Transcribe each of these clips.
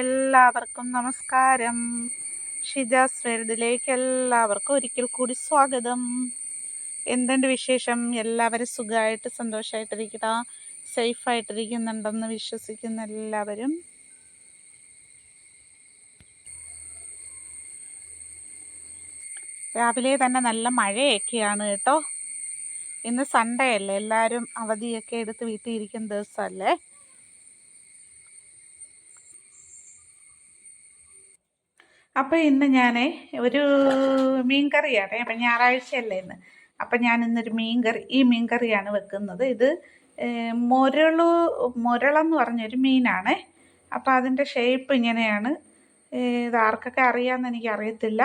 എല്ലാവർക്കും നമസ്കാരം. ഷിജാസ് വേൾഡിലേക്ക് എല്ലാവർക്കും ഒരിക്കൽ കൂടി സ്വാഗതം. എന്തുണ്ട് വിശേഷം? എല്ലാവരും സുഖമായിട്ട് സന്തോഷമായിട്ടിരിക്കുക സേഫായിട്ടിരിക്കുന്നുണ്ടെന്ന് വിശ്വസിക്കുന്ന എല്ലാവരും. രാവിലെ തന്നെ നല്ല മഴയൊക്കെയാണ് കേട്ടോ. ഇന്ന് സൺഡേ അല്ലേ? എല്ലാവരും അവധിയൊക്കെ എടുത്ത് വീട്ടിൽ ഇരിക്കുന്ന ദിവസമല്ലേ? അപ്പോൾ ഇന്ന് ഞാൻ ഒരു മീൻ കറിയാണ് അപ്പം ഞായറാഴ്ചയല്ലേ ഇന്ന്. അപ്പം ഞാൻ ഇന്നൊരു മീൻ കറി ഈ മീൻ കറിയാണ് വെക്കുന്നത്. ഇത് മുരളു മുരളെന്ന് പറഞ്ഞൊരു മീനാണ്. അപ്പം അതിന്റെ ഷേപ്പ് ഇങ്ങനെയാണ്. ഇത് ആർക്കൊക്കെ അറിയാമെന്ന് എനിക്ക് അറിയത്തില്ല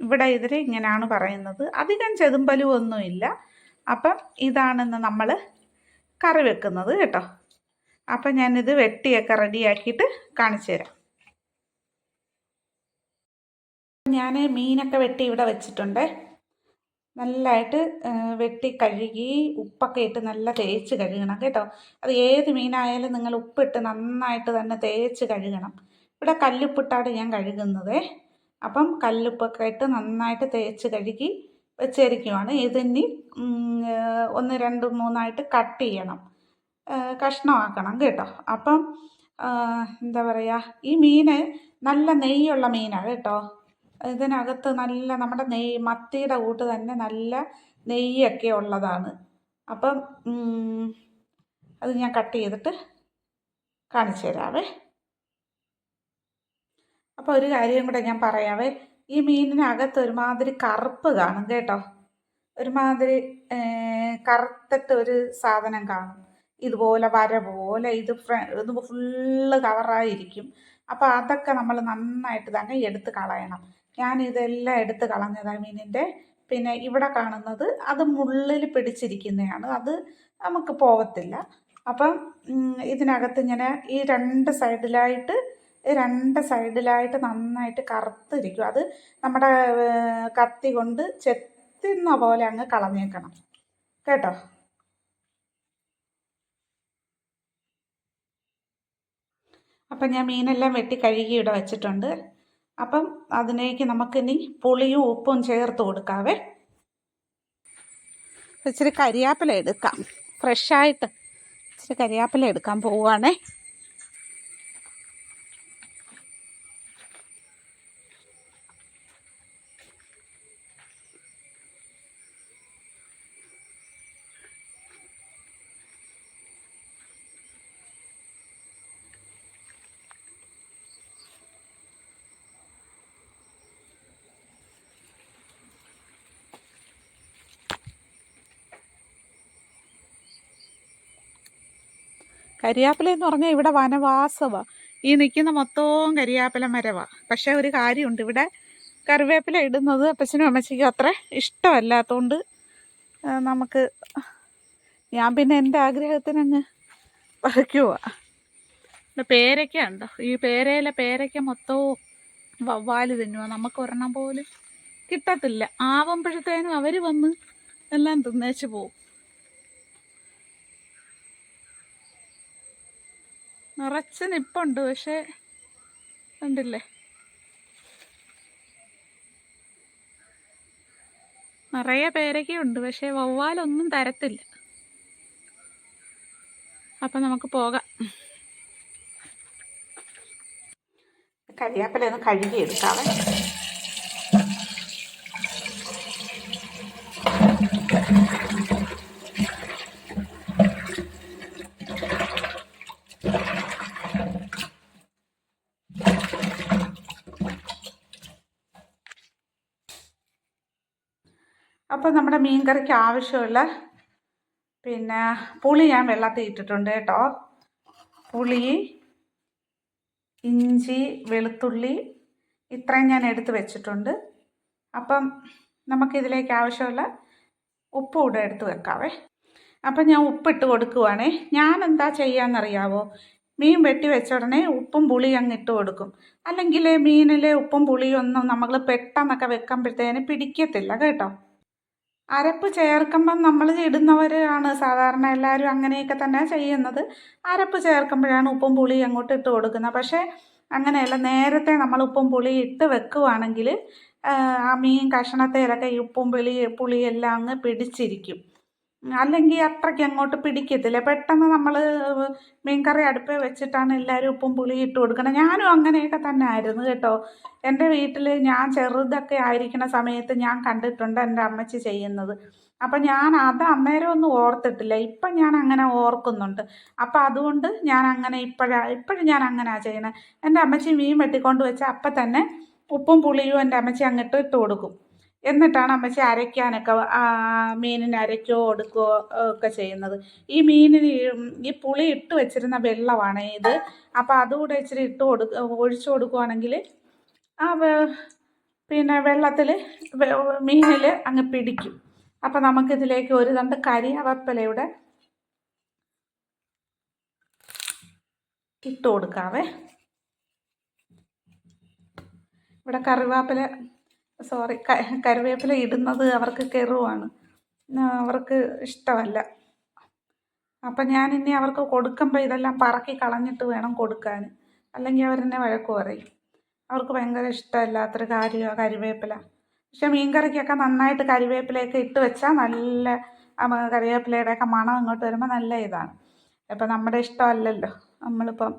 ഇവിടെ ഇതിൽ ഇങ്ങനെയാണ് പറയുന്നത്. അധികം ചെതുമ്പലും ഒന്നുമില്ല. അപ്പം ഇതാണെന്ന് നമ്മൾ കറി വെക്കുന്നത് കേട്ടോ. അപ്പം ഞാനിത് വെട്ടിയൊക്കെ റെഡിയാക്കിയിട്ട് കാണിച്ചു തരാം ഞാൻ മീനൊക്കെ വെട്ടി ഇവിടെ വെച്ചിട്ടുണ്ട്. നല്ലതായിട്ട് വെട്ടി കഴുകി ഉപ്പൊക്കെ ഇട്ട് നല്ല തേച്ച് കഴുകണം കേട്ടോ. അത് ഏത് മീനായാലും നിങ്ങൾ ഉപ്പിട്ട് നന്നായിട്ട് തന്നെ തേച്ച് കഴുകണം. ഇവിടെ കല്ലുപ്പിട്ടാണ് ഞാൻ കഴുകുന്നത്. അപ്പം കല്ലുപ്പൊക്കെ ഇട്ട് നന്നായിട്ട് തേച്ച് കഴുകി വെച്ചിരിക്കുവാണ്. ഇതിനി ഒന്ന് രണ്ട് മൂന്നായിട്ട് കട്ട് ചെയ്യണം. കഷ്ണമാക്കണം കേട്ടോ. അപ്പം എന്താ പറയുക ഈ മീൻ നല്ല നെയ്യുള്ള മീനാണ് കേട്ടോ. ഇതിനകത്ത് നല്ല നമ്മുടെ നെയ് മത്തിയുടെ കൂട്ട് തന്നെ നല്ല നെയ്യൊക്കെ ഉള്ളതാണ്. അപ്പം അത് ഞാൻ കട്ട് ചെയ്തിട്ട് കാണിച്ചു തരാവേ. അപ്പോൾ ഒരു കാര്യം കൂടെ ഞാൻ പറയാവേ. ഈ മീനിനകത്ത് ഒരുമാതിരി കറുപ്പ് കാണും കേട്ടോ. ഒരുമാതിരി കറുത്തിട്ട് ഒരു സാധനം കാണും. ഇതുപോലെ വര പോലെ ഇത് ഇത് ഫുള്ള് കവറായിരിക്കും. അപ്പോൾ അതൊക്കെ നമ്മൾ നന്നായിട്ട് തന്നെ എടുത്ത് കളയണം. ഞാൻ ഇതെല്ലാം എടുത്ത് കളഞ്ഞതാണ് മീനിന്റെ. പിന്നെ ഇവിടെ കാണുന്നത് അത് മുള്ളിൽ പിടിച്ചിരിക്കുന്നതാണ്. അത് നമുക്ക് പോകത്തില്ല അപ്പം ഇതിനകത്ത് ഇങ്ങനെ ഈ രണ്ട് സൈഡിലായിട്ട് രണ്ട് സൈഡിലായിട്ട് നന്നായിട്ട് കറുത്തിരിക്കും. അത് നമ്മുടെ കത്തി കൊണ്ട് ചെത്തുന്ന പോലെ അങ്ങ് കളഞ്ഞേക്കണം. കേട്ടോ? അപ്പം ഞാൻ മീനെല്ലാം വെട്ടി കഴുകി ഇവിടെ വെച്ചിട്ടുണ്ട്. അപ്പം അതിലേക്ക് നമുക്കിനി പുളിയും ഉപ്പും ചേർത്ത് കൊടുക്കാവേ. ഇച്ചിരി കരിയാപ്പില എടുക്കാം. ഫ്രഷായിട്ട് ഇച്ചിരി കരിയാപ്പില എടുക്കാൻ പോവുകയാണേ. കരിയാപ്പില എന്ന് പറഞ്ഞാൽ ഇവിടെ വനവാസമാണ് ഈ നിൽക്കുന്ന മൊത്തവും കരിയാപ്പില മരവാണ് പക്ഷേ ഒരു കാര്യമുണ്ട് ഇവിടെ കറിവേപ്പില ഇടുന്നത് അപ്പച്ചനും അമ്മച്ചിക്കും അത്ര ഇഷ്ടമല്ലാത്തതുകൊണ്ട് നമുക്ക് ഞാൻ പിന്നെ എന്റെ ആഗ്രഹത്തിന് അങ്ങ് വയ്ക്കുക പേരയ്ക്ക ഉണ്ടോ? ഈ പേരയിലെ പേരയ്ക്ക മൊത്തവും വവ്വാൽ തിന്നുക നമുക്ക് ഒരെണ്ണം പോലും കിട്ടത്തില്ല. ആവുമ്പോഴത്തേനും അവർ വന്ന് എല്ലാം തിന്നേച്ച് പോകും നിറച്ച് നിപ്പുണ്ട് പക്ഷേ കണ്ടില്ലേ? നിറയെ പേരൊക്കെയുണ്ട് പക്ഷേ വവ്വാലൊന്നും തരത്തില്ല. അപ്പം നമുക്ക് പോകാം. കരിയാപ്പില ഒന്ന് നമ്മുടെ മീൻ കറിക്ക് ആവശ്യമുള്ള പിന്നെ പുളി ഞാൻ വെള്ളത്തിൽ ഇട്ടിട്ടുണ്ട് കേട്ടോ. പുളി ഇഞ്ചി വെളുത്തുള്ളി ഇത്രയും ഞാൻ എടുത്ത് വെച്ചിട്ടുണ്ട്. അപ്പം നമുക്കിതിലേക്ക് ആവശ്യമുള്ള ഉപ്പ് കൂടെ എടുത്ത് വെക്കാവേ. അപ്പം ഞാൻ ഉപ്പിട്ട് കൊടുക്കുവാണേ. ഞാൻ എന്താ ചെയ്യാമെന്നറിയാവോ മീൻ വെട്ടി വെച്ച ഉടനെ ഉപ്പും പുളിയും അങ്ങ് ഇട്ട് കൊടുക്കും. അല്ലെങ്കിൽ മീനിലെ ഉപ്പും പുളിയൊന്നും നമ്മൾ പെട്ടെന്നൊക്കെ വെക്കുമ്പോഴത്തേന് പിടിക്കത്തില്ല കേട്ടോ. അരപ്പ് ചേർക്കുമ്പം നമ്മൾ ഇടുന്നവരാണ്. സാധാരണ എല്ലാവരും അങ്ങനെയൊക്കെ തന്നെ ചെയ്യുന്നത്. അരപ്പ് ചേർക്കുമ്പോഴാണ് ഉപ്പും പുളി അങ്ങോട്ട് ഇട്ട് കൊടുക്കുന്നത്. പക്ഷേ അങ്ങനെയല്ല. നേരത്തെ നമ്മൾ ഉപ്പും പുളി ഇട്ട് വെക്കുവാണെങ്കിൽ ആ മീൻ കഷണത്തേലൊക്കെ ഈ ഉപ്പും പുളി പുളിയെല്ലാം അങ്ങ് പിടിച്ചിരിക്കും. അല്ലെങ്കിൽ അത്രയ്ക്ക് അങ്ങോട്ട് പിടിക്കത്തില്ല. പെട്ടെന്ന് നമ്മൾ മീൻകറി അടുപ്പേ വെച്ചിട്ടാണ് എല്ലാവരും ഉപ്പും പുളിയും ഇട്ട് കൊടുക്കുന്നത്. ഞാനും അങ്ങനെയൊക്കെ തന്നെ ആയിരുന്നു കേട്ടോ. എന്റെ വീട്ടിൽ ഞാൻ ചെറുതൊക്കെ ആയിരിക്കുന്ന സമയത്ത് ഞാൻ കണ്ടിട്ടുണ്ട് എന്റെ അമ്മച്ചി ചെയ്യുന്നത്. അപ്പം ഞാൻ അത് അന്നേരം ഒന്നും ഓർത്തിട്ടില്ല. ഇപ്പം ഞാൻ അങ്ങനെ ഓർക്കുന്നുണ്ട്. അപ്പം അതുകൊണ്ട് ഞാൻ അങ്ങനെ ഇപ്പോഴാണ് ഇപ്പോഴും ഞാൻ അങ്ങനെയാണ് ചെയ്യുന്നത്. എന്റെ അമ്മച്ചി മീൻ വെട്ടിക്കൊണ്ട് വെച്ചാൽ അപ്പം തന്നെ ഉപ്പും പുളിയും എന്റെ അമ്മച്ചി അങ്ങിട്ട് ഇട്ട് കൊടുക്കും. എന്നിട്ടാണ് അമ്മച്ചി അരയ്ക്കാനൊക്കെ മീനിനെ അരയ്ക്കോ ഒടുക്കോ ഒക്കെ ചെയ്യുന്നത്. ഈ മീനിന് ഈ പുളി ഇട്ട് വെച്ചിരുന്ന വെള്ളമാണ് ഇത്. അപ്പോൾ അതുകൂടെ ഇച്ചിരി ഇട്ട് കൊടു ഒഴിച്ചു കൊടുക്കുവാണെങ്കിൽ ആ പിന്നെ വെള്ളത്തിൽ മീനിൽ അങ്ങ് പിടിക്കും. അപ്പോൾ നമുക്കിതിലേക്ക് ഒരു തണ്ട് കരിയവപ്പലയുടെ ഇട്ട് കൊടുക്കാവേ. ഇവിടെ കറിവേപ്പില സോറി കറിവേപ്പില ഇടുന്നത് അവർക്ക് കെറുവാണ്. അവർക്ക് ഇഷ്ടമല്ല. അപ്പം ഞാൻ ഇനി അവർക്ക് കൊടുക്കുമ്പോൾ ഇതെല്ലാം പറക്കി കളഞ്ഞിട്ട് വേണം കൊടുക്കാൻ അല്ലെങ്കിൽ അവരെന്നെ വഴക്ക് പറയും. അവർക്ക് ഭയങ്കര ഇഷ്ടമല്ലാത്തൊരു കാര്യമാണ് കരിവേപ്പില പക്ഷെ മീൻകറിക്കൊക്കെ നന്നായിട്ട് കരിവേപ്പിലയൊക്കെ ഇട്ട് വെച്ചാൽ നല്ല കറിവേപ്പിലയുടെയൊക്കെ മണം ഇങ്ങോട്ട് വരുമ്പോൾ നല്ല ഇതാണ്. ഇപ്പം നമ്മുടെ ഇഷ്ടമല്ലല്ലോ നമ്മളിപ്പം.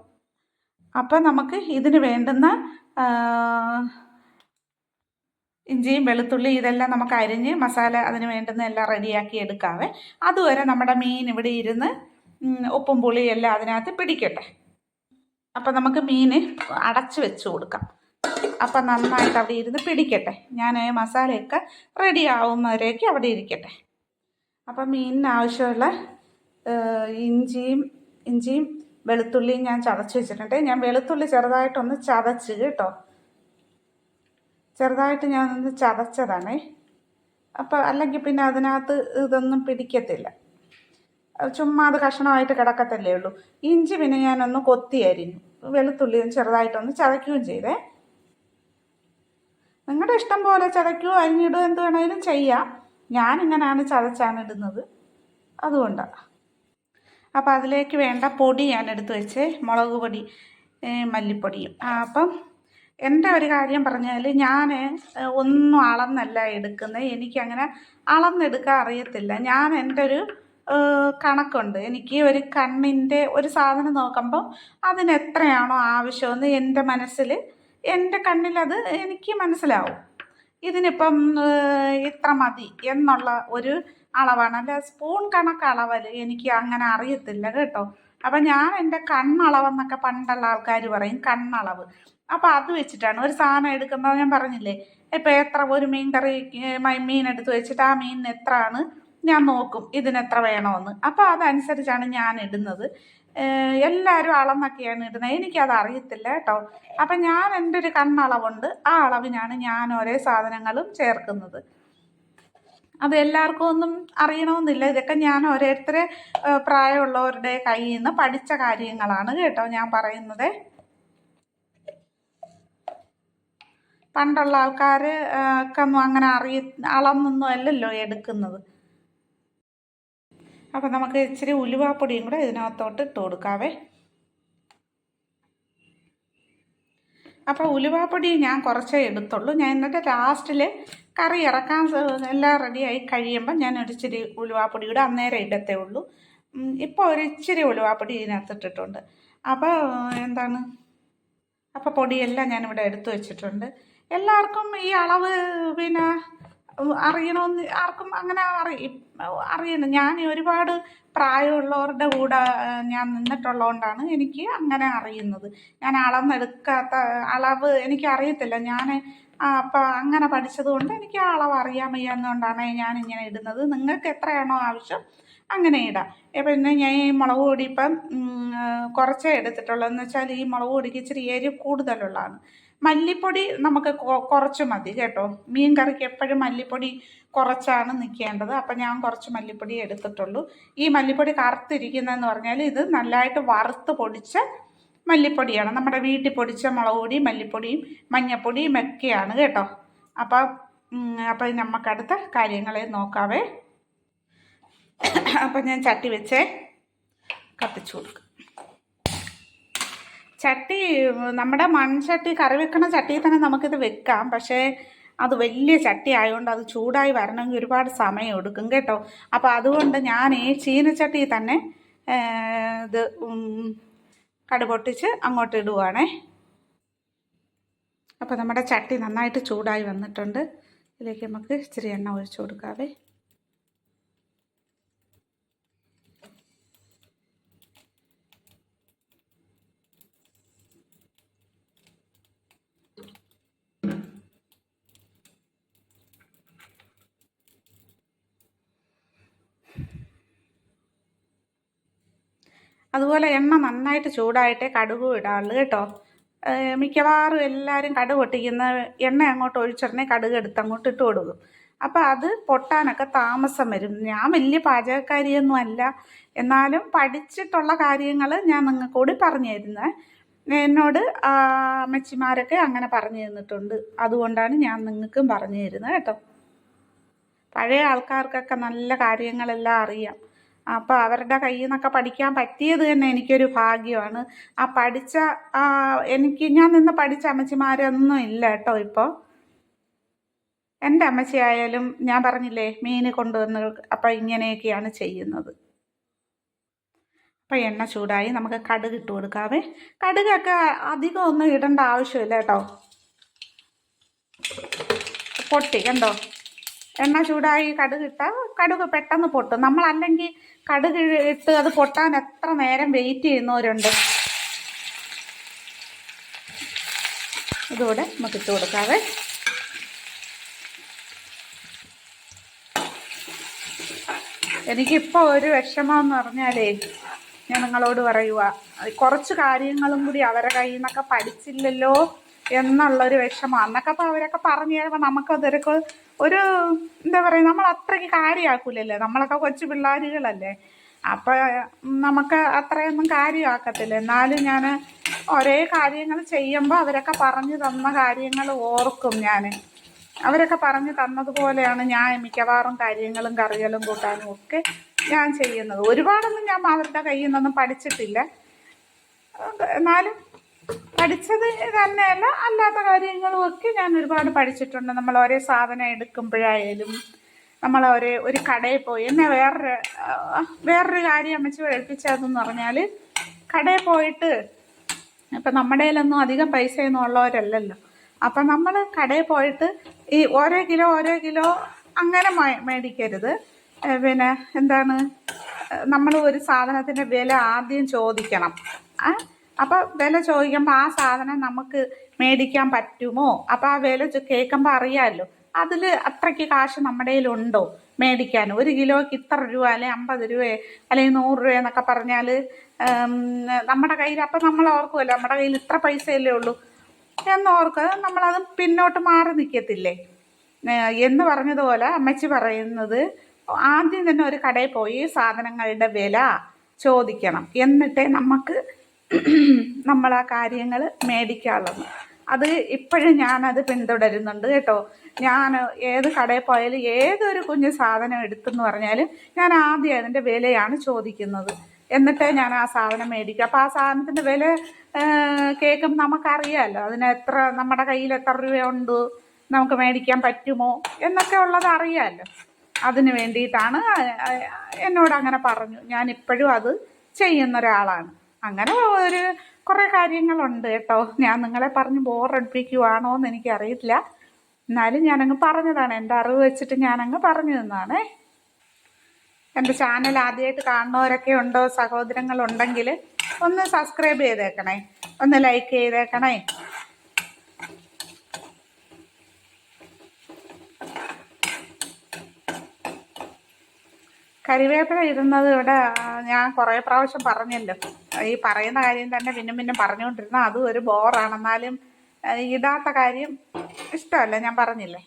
അപ്പം നമുക്ക് ഇതിന് വേണ്ടുന്ന ഇഞ്ചിയും വെളുത്തുള്ളി ഇതെല്ലാം നമുക്ക് അരിഞ്ഞ് മസാല അതിന് വേണ്ടുന്ന എല്ലാം റെഡിയാക്കി എടുക്കാവേ. അതുവരെ നമ്മുടെ മീൻ ഇവിടെ ഇരുന്ന് ഉപ്പും പുളിയും എല്ലാം അതിനകത്ത് പിടിക്കട്ടെ. അപ്പം നമുക്ക് മീൻ അടച്ചു വെച്ച് കൊടുക്കാം. അപ്പം നന്നായിട്ട് അവിടെ ഇരുന്ന് പിടിക്കട്ടെ. ഞാൻ മസാലയൊക്കെ റെഡി ആവുന്നവരേക്ക് അവിടെ ഇരിക്കട്ടെ. അപ്പം മീനിന് ആവശ്യമുള്ള ഇഞ്ചിയും ഇഞ്ചിയും വെളുത്തുള്ളിയും ഞാൻ ചതച്ച് വെച്ചിട്ടുണ്ട്. ഞാൻ വെളുത്തുള്ളി ചെറുതായിട്ടൊന്ന് ചതച്ച് കേട്ടോ. ചെറുതായിട്ട് ഞാനൊന്ന് ചതച്ചതാണേ. അപ്പോൾ അല്ലെങ്കിൽ പിന്നെ അതിനകത്ത് ഇതൊന്നും പിടിക്കത്തില്ല. ചുമ്മാ അത് കഷ്ണമായിട്ട് കിടക്കത്തല്ലേ ഉള്ളൂ. ഇഞ്ചി പിന്നെ ഞാനൊന്ന് കൊത്തി അരിഞ്ഞു. വെളുത്തുള്ളിയും ചെറുതായിട്ടൊന്ന് ചതയ്ക്കുകയും ചെയ്തേ. നിങ്ങളുടെ ഇഷ്ടം പോലെ ചതയ്ക്കുകയോ അരിഞ്ഞിടുകയോ എന്ത് വേണമെങ്കിലും ചെയ്യാം. ഞാനിങ്ങനെയാണ് ചതച്ചാണ് ഇടുന്നത്. അതുകൊണ്ടാണ് അപ്പോൾ അതിലേക്ക് വേണ്ട പൊടി ഞാൻ എടുത്ത് വെച്ച്. മുളക് പൊടി മല്ലിപ്പൊടിയും. അപ്പം എന്റെ ഒരു കാര്യം പറഞ്ഞാൽ ഞാൻ ഒന്നും അളന്നല്ല എടുക്കുന്നത് എനിക്കങ്ങനെ അളന്നെടുക്കാൻ അറിയത്തില്ല. ഞാൻ എന്റെ ഒരു കണക്കുണ്ട്. എനിക്ക് ഒരു കണ്ണിന്റെ ഒരു സാധനം നോക്കുമ്പോൾ അതിന് എത്രയാണോ ആവശ്യമെന്ന് എന്റെ മനസ്സിൽ എന്റെ കണ്ണിലത് എനിക്ക് മനസ്സിലാവും. ഇതിനിപ്പം ഇത്ര മതി എന്നുള്ള ഒരു അളവാണ്. അല്ല സ്പൂൺ കണക്ക് അളവൽ എനിക്ക് അങ്ങനെ അറിയത്തില്ല കേട്ടോ. അപ്പം ഞാൻ എന്റെ കണ്ണളവെന്നൊക്കെ പണ്ടുള്ള ആൾക്കാർ പറയും കണ്ണളവ്. അപ്പോൾ അത് വെച്ചിട്ടാണ്. ഒരു സാധനം എടുക്കുന്നത് ഞാൻ പറഞ്ഞില്ലേ ഇപ്പം എത്ര ഒരു മീൻ കറി മീൻ എടുത്ത് വെച്ചിട്ട് ആ മീനിന് എത്രയാണ് ഞാൻ നോക്കും ഇതിനെത്ര വേണമെന്ന് അപ്പോൾ അതനുസരിച്ചാണ് ഞാൻ ഇടുന്നത്. എല്ലാവരും അളന്നൊക്കെയാണ് ഇടുന്നത്. എനിക്കത് അറിയത്തില്ല കേട്ടോ. അപ്പം ഞാൻ എന്റെ ഒരു കണ്ണളവുണ്ട്. ആ അളവിനാണ് ഞാൻ ഓരോ സാധനങ്ങളും ചേർക്കുന്നത്. അത് എല്ലാവർക്കും ഒന്നും അറിയണമെന്നില്ല ഇതൊക്കെ ഞാൻ ഓരോരുത്തരെ പ്രായമുള്ളവരുടെ കയ്യിൽ നിന്ന് പഠിച്ച കാര്യങ്ങളാണ് കേട്ടോ ഞാൻ പറയുന്നത്. പണ്ടുള്ള ആൾക്കാർ ഒക്കെ ഒന്നും അങ്ങനെ അറിയ അളന്നൊന്നും അല്ലല്ലോ എടുക്കുന്നത്. അപ്പം നമുക്ക് ഇച്ചിരി ഉലുവാപ്പൊടിയും കൂടെ ഇതിനകത്തോട്ട് ഇട്ട് കൊടുക്കാവേ. അപ്പോൾ ഉലുവാപ്പൊടി ഞാൻ കുറച്ചേ എടുത്തുള്ളൂ. ഞാൻ എന്നിട്ട് ലാസ്റ്റിൽ കറി ഇറക്കാൻ എല്ലാം റെഡിയായി കഴിയുമ്പോൾ ഞാൻ ഒരു ഇച്ചിരി ഉലുവാപ്പൊടി കൂടെ അന്നേരം ഇടത്തേ ഉള്ളൂ. ഇപ്പോൾ ഒരു ഇച്ചിരി ഉലുവാപ്പൊടി ഇതിനകത്ത് ഇട്ടിട്ടുണ്ട് അപ്പോൾ എന്താണ്? അപ്പോൾ പൊടിയെല്ലാം ഞാനിവിടെ എടുത്തു വെച്ചിട്ടുണ്ട്. എല്ലാവർക്കും ഈ അളവ് പിന്നെ അറിയണമെന്ന് ആർക്കും അങ്ങനെ അറി അറിയണം. ഞാൻ ഒരുപാട് പ്രായമുള്ളവരുടെ കൂടെ ഞാൻ നിന്നിട്ടുള്ളതുകൊണ്ടാണ് എനിക്ക് അങ്ങനെ അറിയുന്നത്. ഞാൻ അളന്നെടുക്കാത്ത അളവ് എനിക്ക് അറിയത്തില്ല ഞാൻ അപ്പം അങ്ങനെ പഠിച്ചത് കൊണ്ട് എനിക്ക് ആ അളവ് അറിയാൻ വയ്യാന്നുകൊണ്ടാണ് ഞാൻ ഇങ്ങനെ ഇടുന്നത്. നിങ്ങൾക്ക് എത്രയാണോ ആവശ്യം അങ്ങനെ ഇടാം. പിന്നെ ഞാൻ ഈ മുളക് പൊടി ഇപ്പം കുറച്ചേ എടുത്തിട്ടുള്ളൂ. എന്ന് വെച്ചാൽ ഈ മുളക് പൊടിക്ക് ഇച്ചിരി എരിവ് കൂടുതലുള്ളതാണ്. മല്ലിപ്പൊടി നമുക്ക് കുറച്ച് മതി കേട്ടോ. മീൻ കറിക്ക് എപ്പോഴും മല്ലിപ്പൊടി കുറച്ചാണ് നിൽക്കേണ്ടത്. അപ്പം ഞാൻ കുറച്ച് മല്ലിപ്പൊടി എടുത്തിട്ടുള്ളൂ. ഈ മല്ലിപ്പൊടി കറുത്തിരിക്കുന്നതെന്ന് പറഞ്ഞാൽ ഇത് നല്ലതായിട്ട് വറുത്ത് പൊടിച്ച മല്ലിപ്പൊടിയാണ്. നമ്മുടെ വീട്ടിൽ പൊടിച്ച മുളക് പൊടി മല്ലിപ്പൊടിയും മഞ്ഞപ്പൊടിയും ഒക്കെയാണ് കേട്ടോ. അപ്പം അപ്പം നമുക്കടുത്ത കാര്യങ്ങളെ നോക്കാവേ. അപ്പം ഞാൻ ചട്ടി വെച്ചേ. കത്തിച്ചു കൊടുക്കും. ചട്ടി നമ്മുടെ മൺചട്ടി കറി വെക്കണ ചട്ടിയിൽ തന്നെ നമുക്കിത് വെക്കാം. പക്ഷേ അത് വലിയ ചട്ടി ആയതുകൊണ്ട് അത് ചൂടായി വരണമെങ്കിൽ ഒരുപാട് സമയം എടുക്കും കേട്ടോ. അപ്പോൾ അതുകൊണ്ട് ഞാൻ ഈ ചീനച്ചട്ടി തന്നെ ഇത് കടുപൊട്ടിച്ച് അങ്ങോട്ട് ഇടുവാണേ. അപ്പോൾ നമ്മുടെ ചട്ടി നന്നായിട്ട് ചൂടായി വന്നിട്ടുണ്ട്. ഇതിലേക്ക് നമുക്ക് ഇച്ചിരി എണ്ണ ഒഴിച്ചു കൊടുക്കാവേ. അതുപോലെ എണ്ണ നന്നായിട്ട് ചൂടായിട്ടേ കടുക് ഇടാറുള്ളൂ കേട്ടോ. മിക്കവാറും എല്ലാവരും കടുക് പൊട്ടിക്കുന്ന എണ്ണ അങ്ങോട്ട് ഒഴിച്ചിടണേ കടുക് എടുത്ത് അങ്ങോട്ട് ഇട്ട് കൊടുക്കും. അപ്പോൾ അത് പൊട്ടാനൊക്കെ താമസം വരും. ഞാൻ വലിയ പാചകക്കാരിയൊന്നും അല്ല. എന്നാലും പഠിച്ചിട്ടുള്ള കാര്യങ്ങൾ ഞാൻ നിങ്ങൾക്കൂടി പറഞ്ഞു തരുന്നത് എന്നോട് അമ്മച്ചിമാരൊക്കെ അങ്ങനെ പറഞ്ഞു തന്നിട്ടുണ്ട്. അതുകൊണ്ടാണ് ഞാൻ നിങ്ങൾക്കും പറഞ്ഞു തരുന്നത് കേട്ടോ. പഴയ ആൾക്കാർക്കൊക്കെ നല്ല കാര്യങ്ങളെല്ലാം അറിയാം. അപ്പോൾ അവരുടെ കയ്യിൽ നിന്നൊക്കെ പഠിക്കാൻ പറ്റിയത് തന്നെ എനിക്കൊരു ഭാഗ്യമാണ്. ആ പഠിച്ച എനിക്ക് ഞാൻ നിന്ന് പഠിച്ച അമ്മച്ചിമാരൊന്നും ഇല്ല കേട്ടോ ഇപ്പോൾ എന്റെ അമ്മച്ചിയായാലും ഞാൻ പറഞ്ഞില്ലേ മീൻ കൊണ്ടുവന്ന് അപ്പം ഇങ്ങനെയൊക്കെയാണ് ചെയ്യുന്നത്. അപ്പം എണ്ണ ചൂടായി നമുക്ക് കടുക് ഇട്ട് കൊടുക്കാവേ. കടുകൊക്കെ അധികം ഒന്നും ഇടേണ്ട ആവശ്യമില്ല കേട്ടോ. പൊട്ടി കണ്ടോ? എണ്ണ ചൂടായി കടുക് ഇട്ടാൽ കടുക് പെട്ടെന്ന് പൊട്ടും. നമ്മളല്ലെങ്കിൽ കടുക് ഇട്ട് അത് പൊട്ടാൻ എത്ര നേരം വെയിറ്റ് ചെയ്യുന്നവരുണ്ട്? ഇതോടെ നമുക്ക് ഇട്ട് കൊടുക്കാവേ. എനിക്കിപ്പോൾ ഒരു വിഷമം പറഞ്ഞാലേ ഞാൻ നിങ്ങളോട് പറയുക കുറച്ച് കാര്യങ്ങളും കൂടി അവരെ കയ്യിൽ നിന്നൊക്കെ പഠിച്ചില്ലല്ലോ എന്നുള്ളൊരു വിഷമം. അന്നൊക്കെ അപ്പോൾ അവരൊക്കെ പറഞ്ഞു തരുമ്പോൾ നമുക്കതൊരൊക്കെ ഒരു എന്താ പറയുക നമ്മൾ അത്രയ്ക്ക് കാര്യമാക്കൂലല്ലേ നമ്മളൊക്കെ കൊച്ചു പിള്ളേരുകളല്ലേ? അപ്പോൾ നമുക്ക് അത്രയൊന്നും കാര്യമാക്കത്തില്ല എന്നാലും ഞാൻ ഒരേ കാര്യങ്ങൾ ചെയ്യുമ്പോൾ അവരൊക്കെ പറഞ്ഞു തന്ന കാര്യങ്ങൾ ഓർക്കും ഞാൻ അവരൊക്കെ പറഞ്ഞു തന്നതുപോലെയാണ് ഞാൻ മിക്കവാറും കാര്യങ്ങളും കറികളും കൂട്ടാനും ഒക്കെ ഞാൻ ചെയ്യുന്നത്. ഒരുപാടൊന്നും ഞാൻ അവരുടെ കയ്യിൽ നിന്നൊന്നും പഠിച്ചിട്ടില്ല. എന്നാലും പഠിച്ചത് തന്നെയല്ല അല്ലാത്ത കാര്യങ്ങളും ഒക്കെ ഞാൻ ഒരുപാട് പഠിച്ചിട്ടുണ്ട്. നമ്മൾ ഒരേ സാധനം എടുക്കുമ്പോഴായാലും നമ്മൾ ഒരേ ഒരു കടയിൽ പോയി എന്നെ വേറൊരു വേറൊരു കാര്യം അമ്മച്ച് പഠിപ്പിച്ചതെന്ന് പറഞ്ഞാൽ കടയിൽ പോയിട്ട് ഇപ്പം നമ്മുടെ കയ്യിലൊന്നും അധികം പൈസയൊന്നും ഉള്ളവരല്ലല്ലോ. അപ്പം നമ്മൾ കടയിൽ പോയിട്ട് ഈ ഓരോ കിലോ ഓരോ കിലോ അങ്ങനെ മേടിക്കരുത്. പിന്നെ എന്താണ്? നമ്മൾ ഒരു സാധനത്തിന്റെ വില ആദ്യം ചോദിക്കണം. അപ്പോൾ വില ചോദിക്കുമ്പോൾ ആ സാധനം നമുക്ക് മേടിക്കാൻ പറ്റുമോ? അപ്പോൾ ആ വില കേൾക്കുമ്പോൾ അറിയാമല്ലോ അതിൽ അത്രയ്ക്ക് കാശ് നമ്മുടെ കയ്യിലുണ്ടോ മേടിക്കാൻ? ഒരു കിലോയ്ക്ക് ഇത്ര രൂപ അല്ലെ അമ്പത് രൂപയെ അല്ലെങ്കിൽ നൂറ് രൂപ എന്നൊക്കെ പറഞ്ഞാൽ നമ്മുടെ കയ്യിൽ അപ്പം നമ്മൾ ഓർക്കുമല്ലോ നമ്മുടെ കയ്യിൽ ഇത്ര പൈസയല്ലേ ഉള്ളൂ എന്നോർക്ക് നമ്മളത് പിന്നോട്ട് മാറി നിൽക്കത്തില്ലേ എന്ന് പറഞ്ഞതുപോലെ അമ്മച്ചി പറയുന്നത് ആദ്യം തന്നെ ഒരു കടയിൽ പോയി സാധനങ്ങളുടെ വില ചോദിക്കണം. എന്നിട്ടേ നമുക്ക് നമ്മൾ ആ കാര്യങ്ങൾ മേടിക്കാറുള്ളത്. അത് ഇപ്പോഴും ഞാനത് പിന്തുടരുന്നുണ്ട് കേട്ടോ. ഞാൻ ഏത് കടയിൽ പോയാലും ഏതൊരു കുഞ്ഞു സാധനം എടുത്തെന്ന് പറഞ്ഞാലും ഞാൻ ആദ്യം അതിന്റെ വിലയാണ് ചോദിക്കുന്നത്. എന്നിട്ടേ ഞാൻ ആ സാധനം മേടിക്കുക അപ്പോൾ ആ സാധനത്തിന്റെ വില കേൾക്കുമ്പോൾ നമുക്കറിയാമല്ലോ അതിന് എത്ര നമ്മുടെ കയ്യിൽ എത്ര രൂപയുണ്ട്? നമുക്ക് മേടിക്കാൻ പറ്റുമോ? എന്നൊക്കെ ഉള്ളത് അറിയാമല്ലോ അതിന് വേണ്ടിയിട്ടാണ് എന്നോട് അങ്ങനെ പറഞ്ഞു. ഞാൻ ഇപ്പോഴും അത് ചെയ്യുന്ന ഒരാളാണ്. അങ്ങനെ ഒരു കുറേ കാര്യങ്ങളുണ്ട് കേട്ടോ. ഞാൻ നിങ്ങളെ പറഞ്ഞ് ബോറടിപ്പിക്കുവാണോ എന്ന് എനിക്കറിയില്ല എന്നാലും ഞാനങ്ങ് പറഞ്ഞതാണ്. എന്റെ അറിവ് വെച്ചിട്ട് ഞാനങ്ങ് പറഞ്ഞു തന്നാണേ. എന്റെ ചാനൽ ആദ്യമായിട്ട് കാണുന്നവരൊക്കെ ഉണ്ടോ? സഹോദരങ്ങളുണ്ടെങ്കിൽ ഒന്ന് സബ്സ്ക്രൈബ് ചെയ്തേക്കണേ. ഒന്ന് ലൈക്ക് ചെയ്തേക്കണേ. കരിവേപ്പില ഇടുന്നത് ഇവിടെ ഞാൻ കുറേ പ്രാവശ്യം പറഞ്ഞല്ലോ. ഈ പറയുന്ന കാര്യം തന്നെ പിന്നെ പിന്നെ പറഞ്ഞുകൊണ്ടിരുന്ന അതും ഒരു ബോറാണ് എന്നാലും ഇടാത്ത കാര്യം ഇഷ്ടമല്ല ഞാൻ പറഞ്ഞില്ലേ?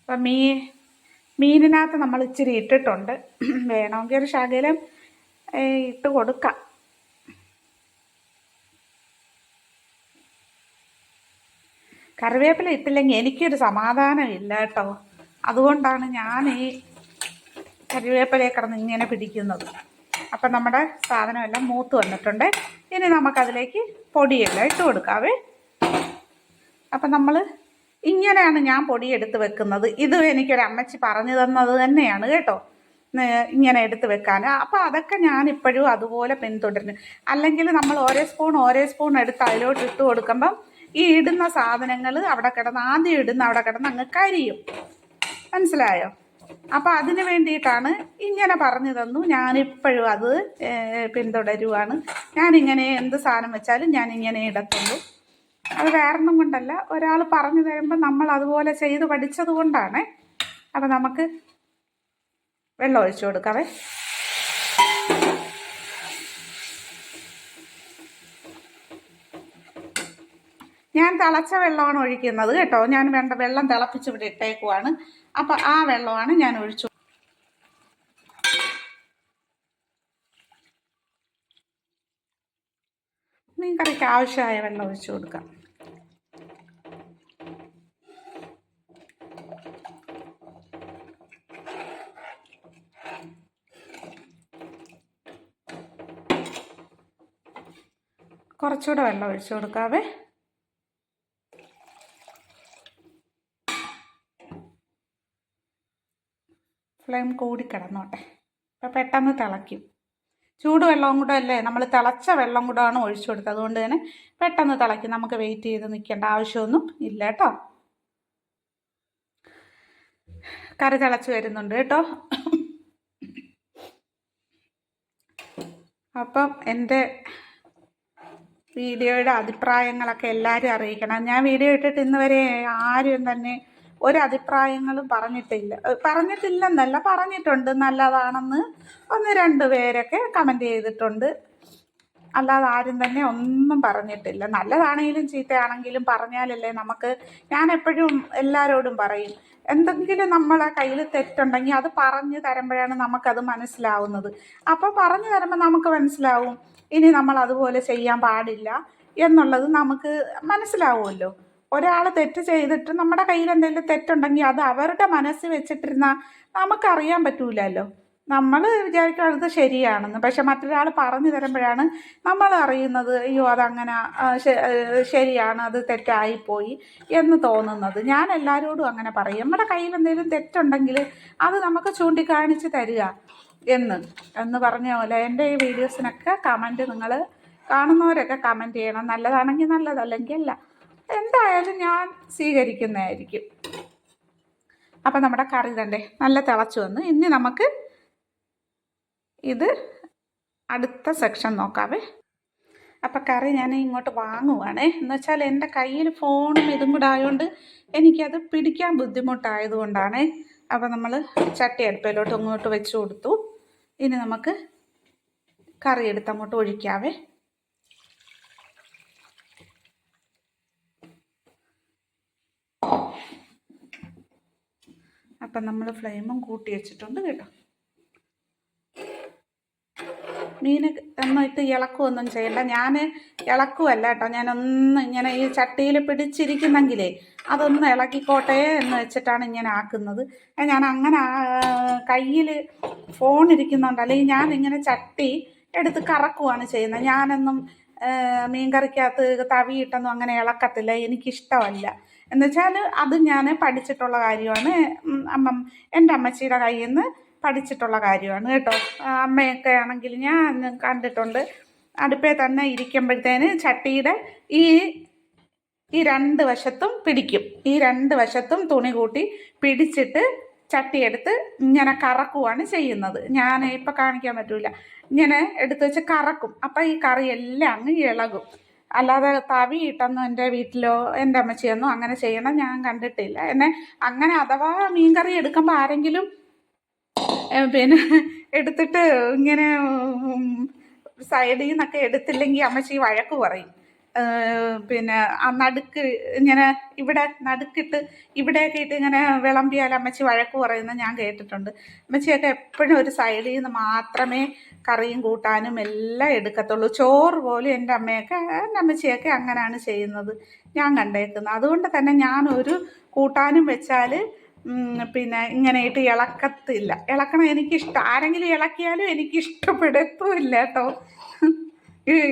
അപ്പം മീ മീനിനകത്ത് നമ്മൾ ഇച്ചിരി ഇട്ടിട്ടുണ്ട്. വേണമെങ്കിൽ ഒരു ശകലം ഇട്ട് കൊടുക്കാം. കറിവേപ്പില ഇട്ടില്ലെങ്കിൽ എനിക്കൊരു സമാധാനം ഇല്ല കേട്ടോ. അതുകൊണ്ടാണ് ഞാൻ ഈ കറിവേപ്പിലയെ കിടന്ന് ഇങ്ങനെ പിടിക്കുന്നത്. അപ്പം നമ്മുടെ സാധനമെല്ലാം മൂത്ത് വന്നിട്ടുണ്ട്. ഇനി നമുക്കതിലേക്ക് പൊടിയെല്ലാം ഇട്ട് കൊടുക്കാവേ. അപ്പം നമ്മൾ ഇങ്ങനെയാണ് ഞാൻ പൊടി എടുത്ത് വെക്കുന്നത്. ഇത് എനിക്കൊരു അമ്മച്ചി പറഞ്ഞു തന്നത് തന്നെയാണ് കേട്ടോ. ഇങ്ങനെ എടുത്ത് വെക്കാൻ അപ്പോൾ അതൊക്കെ ഞാൻ ഇപ്പോഴും അതുപോലെ പിന്തുടരുന്നു. അല്ലെങ്കിൽ നമ്മൾ ഓരോ സ്പൂൺ ഓരോ സ്പൂൺ എടുത്ത് അതിലോട്ട് ഇട്ട് കൊടുക്കുമ്പം ഈ ഇടുന്ന സാധനങ്ങൾ അവിടെ കിടന്ന് ആദ്യം ഇടുന്ന അവിടെ കിടന്ന് അങ്ങ് കരിയും. മനസ്സിലായോ? അപ്പം അതിന് വേണ്ടിയിട്ടാണ് ഇങ്ങനെ പറഞ്ഞു തന്നു. ഞാനിപ്പോഴും അത് പിന്തുടരുവാണ്. ഞാൻ ഇങ്ങനെ എന്ത് സാധനം വെച്ചാലും ഞാൻ ഇങ്ങനെ ഇടത്തുള്ളൂ. അത് കാരണം കൊണ്ടല്ല. ഒരാൾ പറഞ്ഞു തരുമ്പോൾ നമ്മൾ അതുപോലെ ചെയ്ത് പഠിച്ചത് കൊണ്ടാണ്. അപ്പം നമുക്ക് വെള്ളം ഒഴിച്ചു കൊടുക്കാവേ. ഞാൻ തിളച്ച വെള്ളമാണ് ഒഴിക്കുന്നത് കേട്ടോ. ഞാൻ വേണ്ട വെള്ളം തിളപ്പിച്ച് ഇവിടെ ഇട്ടേക്കുവാണ്. അപ്പം ആ വെള്ളമാണ് ഞാൻ ഒഴിച്ചു. മീൻ കറിക്ക് ആവശ്യമായ വെള്ളം ഒഴിച്ചു കൊടുക്കാം. കുറച്ചുകൂടെ വെള്ളം ഒഴിച്ചു കൊടുക്കാവേ. ഫ്ലെയിം കൂടി കിടന്നോട്ടെ. അപ്പം പെട്ടെന്ന് തിളയ്ക്കും. ചൂടുവെള്ളവും കൂടെ അല്ലേ? നമ്മൾ തിളച്ച വെള്ളം കൂടെയാണ് ഒഴിച്ചു കൊടുത്തത്. അതുകൊണ്ട് തന്നെ പെട്ടെന്ന് തിളയ്ക്കും. നമുക്ക് വെയിറ്റ് ചെയ്ത് നിൽക്കേണ്ട ആവശ്യമൊന്നും ഇല്ല കേട്ടോ. കറി തിളച്ച് വരുന്നുണ്ട് കേട്ടോ. അപ്പം എന്റെ വീഡിയോയുടെ അഭിപ്രായങ്ങളൊക്കെ എല്ലാവരും അറിയിക്കണം. ഞാൻ വീഡിയോ ഇട്ടിട്ട് ഇന്ന് വരെ ആരും തന്നെ ഒരു അഭിപ്രായങ്ങളും പറഞ്ഞിട്ടില്ല പറഞ്ഞിട്ടില്ലെന്നല്ല പറഞ്ഞിട്ടുണ്ട്. നല്ലതാണെന്ന് ഒന്ന് രണ്ട് പേരൊക്കെ കമന്റ് ചെയ്തിട്ടുണ്ട്. അല്ലാതെ ആരും തന്നെ ഒന്നും പറഞ്ഞിട്ടില്ല. നല്ലതാണെങ്കിലും ചീത്തയാണെങ്കിലും പറഞ്ഞാലല്ലേ നമുക്ക് ഞാൻ എപ്പോഴും എല്ലാവരോടും പറയും. എന്തെങ്കിലും നമ്മളെ കയ്യിൽ തെറ്റുണ്ടെങ്കിൽ അത് പറഞ്ഞു തരുമ്പോഴാണ് നമുക്കത് മനസ്സിലാവുന്നത്. അപ്പോൾ പറഞ്ഞു തരുമ്പോൾ നമുക്ക് മനസ്സിലാവും. ഇനി നമ്മൾ അതുപോലെ ചെയ്യാൻ പാടില്ല എന്നുള്ളത് നമുക്ക് മനസ്സിലാവുമല്ലോ. ഒരാൾ തെറ്റ് ചെയ്തിട്ട് നമ്മുടെ കയ്യിൽ എന്തെങ്കിലും തെറ്റുണ്ടെങ്കിൽ അത് അവരുടെ മനസ്സിൽ വെച്ചിട്ടിരുന്നാൽ നമുക്കറിയാൻ പറ്റൂലല്ലോ. നമ്മൾ വിചാരിക്കുന്നത് ശരിയാണെന്ന്. പക്ഷെ മറ്റൊരാൾ പറഞ്ഞു തരുമ്പോഴാണ് നമ്മൾ അറിയുന്നത് അയ്യോ അതങ്ങനെ ശരിയാണ് അത് തെറ്റായിപ്പോയി എന്ന് തോന്നുന്നത്. ഞാൻ എല്ലാവരോടും അങ്ങനെ പറയും. നമ്മുടെ കയ്യിൽ എന്തെങ്കിലും തെറ്റുണ്ടെങ്കിൽ അത് നമുക്ക് ചൂണ്ടിക്കാണിച്ച് തരിക എന്ന് എന്ന് പറഞ്ഞ പോലെ എന്റെ ഈ വീഡിയോസിനൊക്കെ കമന്റ് നിങ്ങൾ കാണുന്നവരൊക്കെ കമന്റ് ചെയ്യണം. നല്ലതാണെങ്കിൽ നല്ലതല്ലെങ്കിൽ അല്ല. എന്തായാലും ഞാൻ സ്വീകരിക്കുന്നതായിരിക്കും. അപ്പം നമ്മുടെ കറി തന്നെ നല്ല തിളച്ചു വന്ന് ഇനി നമുക്ക് ഇത് അടുത്ത സെക്ഷൻ നോക്കാവേ. അപ്പം കറി ഞാൻ ഇങ്ങോട്ട് വാങ്ങുവാണേ. എന്ന് വെച്ചാൽ എന്റെ കയ്യിൽ ഫോണും ഇതും കൂടെ ആയതുകൊണ്ട് എനിക്കത് പിടിക്കാൻ ബുദ്ധിമുട്ടായതുകൊണ്ടാണേ. അപ്പം നമ്മൾ ചട്ടി അടുപ്പിലോട്ട് ഇങ്ങോട്ട് വെച്ച് കൊടുത്തു. ഇനി നമുക്ക് കറി എടുത്ത് അങ്ങോട്ട് ഒഴിക്കാവേ. അപ്പം നമ്മൾ ഫ്ലെയിമും കൂട്ടി വെച്ചിട്ടുണ്ട് കേട്ടോ. മീൻ ഒന്നിട്ട് ഇളക്കുമൊന്നും ചെയ്യണ്ട. ഞാൻ ഇളക്കുമല്ല കേട്ടോ. ഞാനൊന്ന് ഇങ്ങനെ ഈ ചട്ടിയിൽ പിടിച്ചിരിക്കുന്നെങ്കിലേ അതൊന്ന് ഇളക്കിക്കോട്ടെ എന്ന് വെച്ചിട്ടാണ് ഇങ്ങനെ ആക്കുന്നത്. ഞാൻ അങ്ങനെ കയ്യിൽ ഫോൺ ഇരിക്കുന്നുണ്ട്. അല്ലെങ്കിൽ ഞാൻ ഇങ്ങനെ ചട്ടി എടുത്ത് കറക്കുവാണ് ചെയ്യുന്നത്. ഞാനൊന്നും മീൻ മീൻകറിക്കകത്ത് തവിയിട്ടൊന്നും അങ്ങനെ ഇളക്കത്തില്ല. എനിക്കിഷ്ടമല്ല. എന്നുവെച്ചാൽ അത് ഞാൻ പഠിച്ചിട്ടുള്ള കാര്യമാണ്. അമ്മ എന്റെ അമ്മച്ചിയുടെ കയ്യിൽ നിന്ന് പഠിച്ചിട്ടുള്ള കാര്യമാണ് കേട്ടോ. അമ്മയൊക്കെ ആണെങ്കിൽ ഞാൻ കണ്ടിട്ടുണ്ട്. അടുപ്പേ തന്നെ ഇരിക്കുമ്പോഴത്തേന് ചട്ടിയുടെ ഈ ഈ രണ്ട് വശത്തും പിടിക്കും. ഈ രണ്ട് വശത്തും തുണി കൂട്ടി പിടിച്ചിട്ട് ചട്ടിയെടുത്ത് ഇങ്ങനെ കറക്കുവാണ് ചെയ്യുന്നത്. ഞാൻ ഇപ്പം കാണിക്കാൻ പറ്റൂല. ഇങ്ങനെ എടുത്ത് വെച്ച് കറക്കും. അപ്പം ഈ കറി എല്ലാം അങ്ങ് ഇളകും. അല്ലാതെ തവി ഇട്ടൊന്നും എന്റെ വീട്ടിലോ എന്റെ അമ്മച്ചിയൊന്നും അങ്ങനെ ചെയ്യണം ഞാൻ കണ്ടിട്ടില്ല. എന്നെ അങ്ങനെ അഥവാ മീൻകറി എടുക്കുമ്പോൾ ആരെങ്കിലും പിന്നെ എടുത്തിട്ട് ഇങ്ങനെ സൈഡിൽ നിന്നൊക്കെ എടുത്തില്ലെങ്കിൽ അമ്മച്ചി വഴക്ക് പറയും. പിന്നെ ആ നടുക്ക് ഇങ്ങനെ ഇവിടെ നടുക്കിട്ട് ഇവിടെയൊക്കെ ഇട്ട് ഇങ്ങനെ വിളമ്പിയാൽ അമ്മച്ചി വഴക്ക് പറയുന്നത് ഞാൻ കേട്ടിട്ടുണ്ട്. അമ്മച്ചിയൊക്കെ എപ്പോഴും ഒരു സൈഡിൽ നിന്ന് മാത്രമേ കറിയും കൂട്ടാനും എല്ലാം എടുക്കത്തുള്ളൂ. ചോറ് പോലും എന്റെ അമ്മയൊക്കെ എന്റെ അമ്മച്ചിയൊക്കെ അങ്ങനെയാണ് ചെയ്യുന്നത്. ഞാൻ കണ്ടേക്കുന്നത്. അതുകൊണ്ട് തന്നെ ഞാനൊരു കൂട്ടാനും വെച്ചാൽ പിന്നെ ഇങ്ങനെ ഇട്ട് ഇളക്കത്തില്ല. ഇളക്കണം എനിക്കിഷ്ടം. ആരെങ്കിലും ഇളക്കിയാലും എനിക്ക് ഇഷ്ടപ്പെടത്തുമില്ല കേട്ടോ.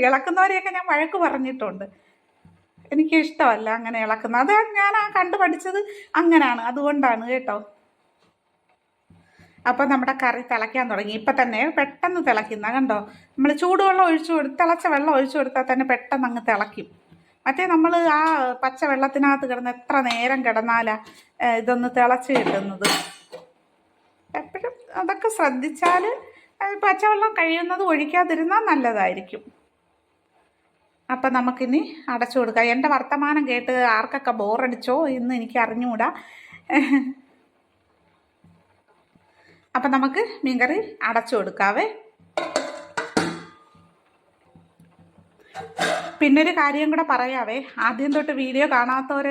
ഇളക്കുന്നവരെയൊക്കെ ഞാൻ വഴക്ക് പറഞ്ഞിട്ടുണ്ട്. എനിക്ക് ഇഷ്ടമല്ല അങ്ങനെ ഇളക്കുന്നത് അത് ഞാൻ ആ കണ്ടു പഠിച്ചത് അങ്ങനെയാണ് അതുകൊണ്ടാണ് കേട്ടോ. അപ്പം നമ്മുടെ കറി തിളയ്ക്കാൻ തുടങ്ങി. ഇപ്പം തന്നെ പെട്ടെന്ന് തിളയ്ക്കുന്ന കണ്ടോ? നമ്മൾ ചൂടുവെള്ളം ഒഴിച്ചു കൊടുത്ത് തിളച്ച വെള്ളം ഒഴിച്ചു കൊടുത്താൽ തന്നെ പെട്ടെന്ന് അങ്ങ് തിളയ്ക്കും. മറ്റേ നമ്മൾ ആ പച്ച വെള്ളത്തിനകത്ത് കിടന്ന് എത്ര നേരം കിടന്നാലാ ഇതൊന്ന് തിളച്ച് കിട്ടുന്നത്? എപ്പോഴും അതൊക്കെ ശ്രദ്ധിച്ചാൽ പച്ചവെള്ളം കഴിയുന്നത് ഒഴിക്കാതിരുന്നാൽ നല്ലതായിരിക്കും. അപ്പം നമുക്കിനി അടച്ചു കൊടുക്കാം. എന്റെ വർത്തമാനം കേട്ട് ആർക്കൊക്കെ ബോറടിച്ചോ എന്ന് എനിക്ക് അറിഞ്ഞുകൂടാ. അപ്പം നമുക്ക് മീൻകറി അടച്ചു കൊടുക്കാവേ. പിന്നൊരു കാര്യം കൂടെ പറയാവേ. ആദ്യം തൊട്ട് വീഡിയോ കാണാത്തവർ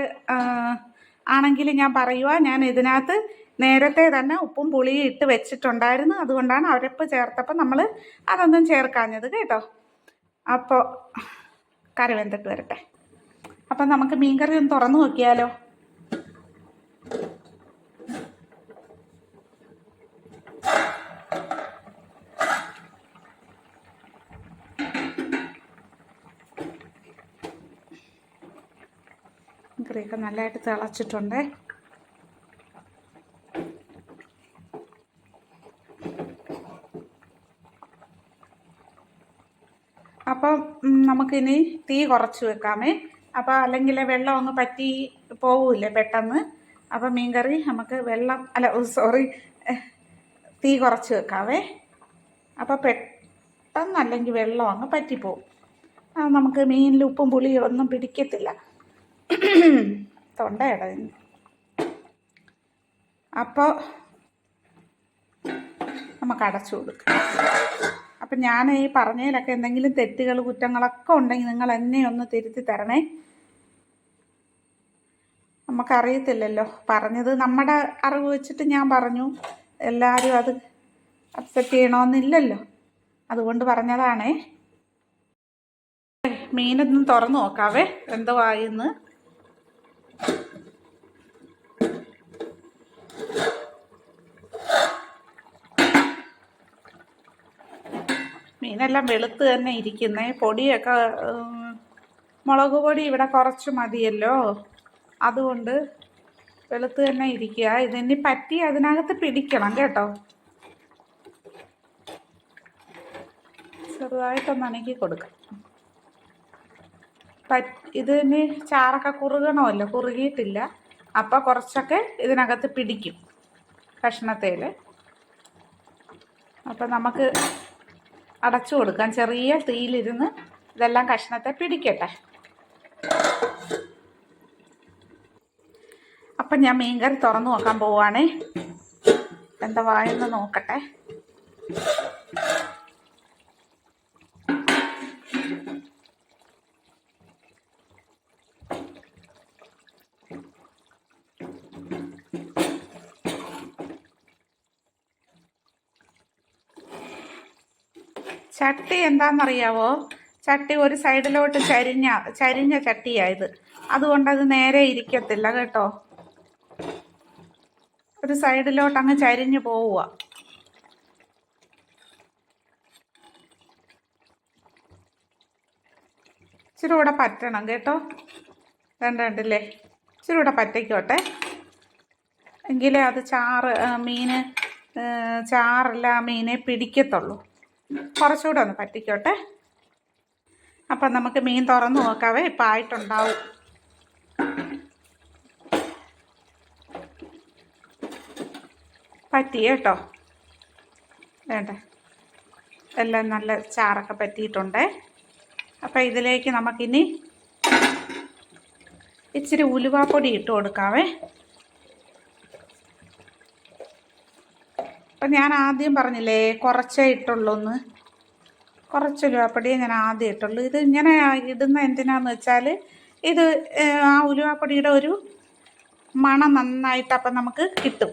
ആണെങ്കിൽ ഞാൻ പറയുക ഞാൻ ഇതിനകത്ത് നേരത്തെ തന്നെ ഉപ്പും പുളിയും ഇട്ട് വെച്ചിട്ടുണ്ടായിരുന്നു. അതുകൊണ്ടാണ് അവരപ്പ് ചേർത്തപ്പോൾ നമ്മൾ അതൊന്നും ചേർക്കാഞ്ഞത് കേട്ടോ. അപ്പോൾ കറി വെന്തിട്ട് വരട്ടെ. അപ്പം നമുക്ക് മീൻകറി ഒന്ന് തുറന്നു നോക്കിയാലോ? കറിയൊക്കെ നല്ലതായിട്ട് തിളച്ചിട്ടുണ്ട് അപ്പം നമുക്കിനി തീ കുറച്ച് വെക്കാമേ. അപ്പോൾ അല്ലെങ്കിൽ വെള്ളം അങ്ങ് പറ്റി പോവില്ലേ പെട്ടെന്ന്. അപ്പം മീൻകറി നമുക്ക് വെള്ളം അല്ല സോറി തീ കുറച്ച് വെക്കാവേ. അപ്പോൾ പെട്ടെന്ന് അല്ലെങ്കിൽ വെള്ളം അങ്ങ് പറ്റിപ്പോവും. നമുക്ക് മീനിൽ ഉപ്പും പുളിയും ഒന്നും പിടിക്കത്തില്ല. തൊണ്ടയടയുന്നു അപ്പോൾ നമുക്ക് അടച്ചു കൊടുക്കാം. അപ്പം ഞാൻ ഈ പറഞ്ഞതിലൊക്കെ എന്തെങ്കിലും തെറ്റുകൾ കുറ്റങ്ങളൊക്കെ ഉണ്ടെങ്കിൽ നിങ്ങൾ എന്നെ ഒന്ന് തിരുത്തി തരണേ. നമുക്കറിയത്തില്ലല്ലോ. പറഞ്ഞത് നമ്മുടെ അറിവ് വെച്ചിട്ട് ഞാൻ പറഞ്ഞു. എല്ലാവരും അത് അക്സെപ്റ്റ് ചെയ്യണമെന്നില്ലല്ലോ അതുകൊണ്ട് പറഞ്ഞതാണേ. മീനൊന്നും തുറന്നു നോക്കാവേ. എന്തോ ആയിന്ന്. മീനെല്ലാം വെളുത്ത് തന്നെ ഇരിക്കുന്നേ. പൊടിയൊക്കെ മുളക് പൊടി ഇവിടെ കുറച്ച് മതിയല്ലോ. അതുകൊണ്ട് വെളുത്ത് തന്നെ ഇരിക്കുക. ഇതിനി പറ്റി അതിനകത്ത് പിടിക്കണം കേട്ടോ. ചെറുതായിട്ടൊന്ന് അനക്കി കൊടുക്കാം. ഇതിന് ചാറൊക്കെ കുറുകണമല്ലോ കുറുകിയിട്ടില്ല. അപ്പോൾ കുറച്ചൊക്കെ ഇതിനകത്ത് പിടിക്കും കഷ്ണത്തേൽ അപ്പം നമുക്ക് അടച്ചു കൊടുക്കാം. ചെറിയ തീയിലിരുന്ന് ഇതെല്ലാം കഷ്ണത്തെ പിടിക്കട്ടെ. അപ്പം ഞാൻ മീൻകറി തുറന്നു നോക്കാൻ പോവാണേ. എന്താ വായെന്ന് നോക്കട്ടെ. ചട്ടി എന്താണെന്നറിയാവോ? ചട്ടി ഒരു സൈഡിലോട്ട് ചരിഞ്ഞ ചരിഞ്ഞ ചട്ടിയായത് അതുകൊണ്ട് അത് നേരെ ഇരിക്കത്തില്ല കേട്ടോ. ഒരു സൈഡിലോട്ട് അങ്ങ് ചരിഞ്ഞു പോവുക ഇച്ചിരി കൂടെ പറ്റണം കേട്ടോ. രണ്ട് രണ്ടില്ലേ? ഇച്ചിരി കൂടെ പറ്റിക്കോട്ടെ. എങ്കിലേ അത് ചാറ് മീൻ ചാറല്ല മീനെ പിടിക്കത്തുള്ളൂ. കുറച്ചുകൂടെ ഒന്ന് പറ്റിക്കോട്ടെ. അപ്പം നമുക്ക് മീൻ തുറന്ന് നോക്കാവേ ഇപ്പം ആയിട്ടുണ്ടാവും. പറ്റി കേട്ടോ. വേണ്ട? എല്ലാം നല്ല ചാറൊക്കെ പറ്റിയിട്ടുണ്ട്. അപ്പം ഇതിലേക്ക് നമുക്കിനി ഇച്ചിരി ഉലുവാപ്പൊടി ഇട്ട് കൊടുക്കാവേ. അപ്പം ഞാൻ ആദ്യം പറഞ്ഞില്ലേ കുറച്ചേ ഇട്ടുള്ളൂ എന്ന് കുറച്ച് ഉലുവാപ്പൊടിയെ ഞാൻ ആദ്യം ഇട്ടുള്ളൂ. ഇത് ഇങ്ങനെ ഇടുന്ന എന്തിനാന്ന് വെച്ചാൽ ഇത് ആ ഉലുവാപ്പൊടിയുടെ ഒരു മണം നന്നായിട്ട് അപ്പം നമുക്ക് കിട്ടും.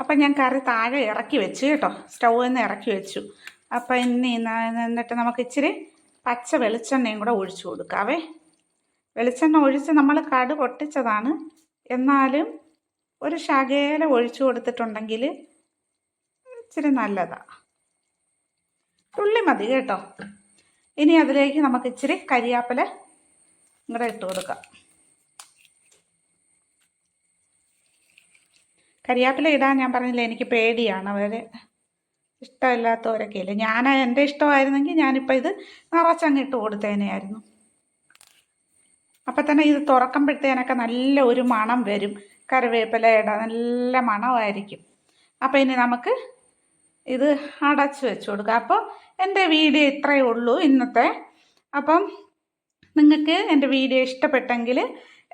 അപ്പം ഞാൻ കറി താഴെ ഇറക്കി വെച്ചു കേട്ടോ. സ്റ്റൗവിൽ നിന്ന് ഇറക്കി വെച്ചു. അപ്പം ഇനി എന്നിട്ട് നമുക്ക് ഇച്ചിരി പച്ച വെളിച്ചെണ്ണയും കൂടെ ഒഴിച്ചു കൊടുക്കാവേ. വെളിച്ചെണ്ണ ഒഴിച്ച് നമ്മൾ കട് പൊട്ടിച്ചതാണ്. എന്നാലും ഒരു ശകേല ഒഴിച്ചു കൊടുത്തിട്ടുണ്ടെങ്കിൽ ഇച്ചിരി നല്ലതാണ് തുള്ളി മതി കേട്ടോ. ഇനി അതിലേക്ക് നമുക്ക് ഇച്ചിരി കരിയാപ്പില ഇങ്ങോട്ട് ഇട്ട് കൊടുക്കാം. കരിയാപ്പില ഇടാൻ ഞാൻ പറഞ്ഞില്ല എനിക്ക് പേടിയാണ്. അവരെ ഇഷ്ടമില്ലാത്തവരൊക്കെ ഇല്ലേ ഞാൻ എന്റെ ഇഷ്ടമായിരുന്നെങ്കിൽ ഞാനിപ്പോൾ ഇത് നിറച്ചങ്ങ് ഇട്ട് കൊടുത്തേനെയായിരുന്നു. അപ്പം തന്നെ ഇത് തുറക്കുമ്പോഴത്തേനൊക്കെ നല്ല ഒരു മണം വരും. കറിവേപ്പിലയുടെ നല്ല മണമായിരിക്കും. അപ്പം ഇനി നമുക്ക് ഇത് അടച്ച് വെച്ച് കൊടുക്കാം. അപ്പോൾ എന്റെ വീഡിയോ ഇത്രയേ ഉള്ളൂ ഇന്നത്തെ. അപ്പം നിങ്ങൾക്ക് എന്റെ വീഡിയോ ഇഷ്ടപ്പെട്ടെങ്കിൽ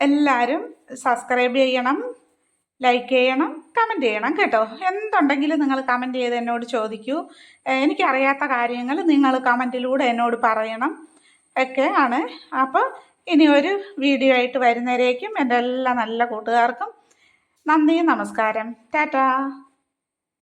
എല്ലാവരും സബ്സ്ക്രൈബ് ചെയ്യണം ലൈക്ക് ചെയ്യണം കമന്റ് ചെയ്യണം കേട്ടോ. എന്തുണ്ടെങ്കിലും നിങ്ങൾ കമന്റ് ചെയ്ത് എന്നോട് ചോദിക്കൂ. എനിക്കറിയാത്ത കാര്യങ്ങൾ നിങ്ങൾ കമന്റിലൂടെ എന്നോട് പറയണം. ഒക്കെ ആണ്. അപ്പോൾ ഇനി ഒരു വീഡിയോ ആയിട്ട് വരുന്നവരേക്കും എന്റെ എല്ലാ നല്ല കൂട്ടുകാർക്കും നന്ദി നമസ്കാരം. ടാറ്റാ.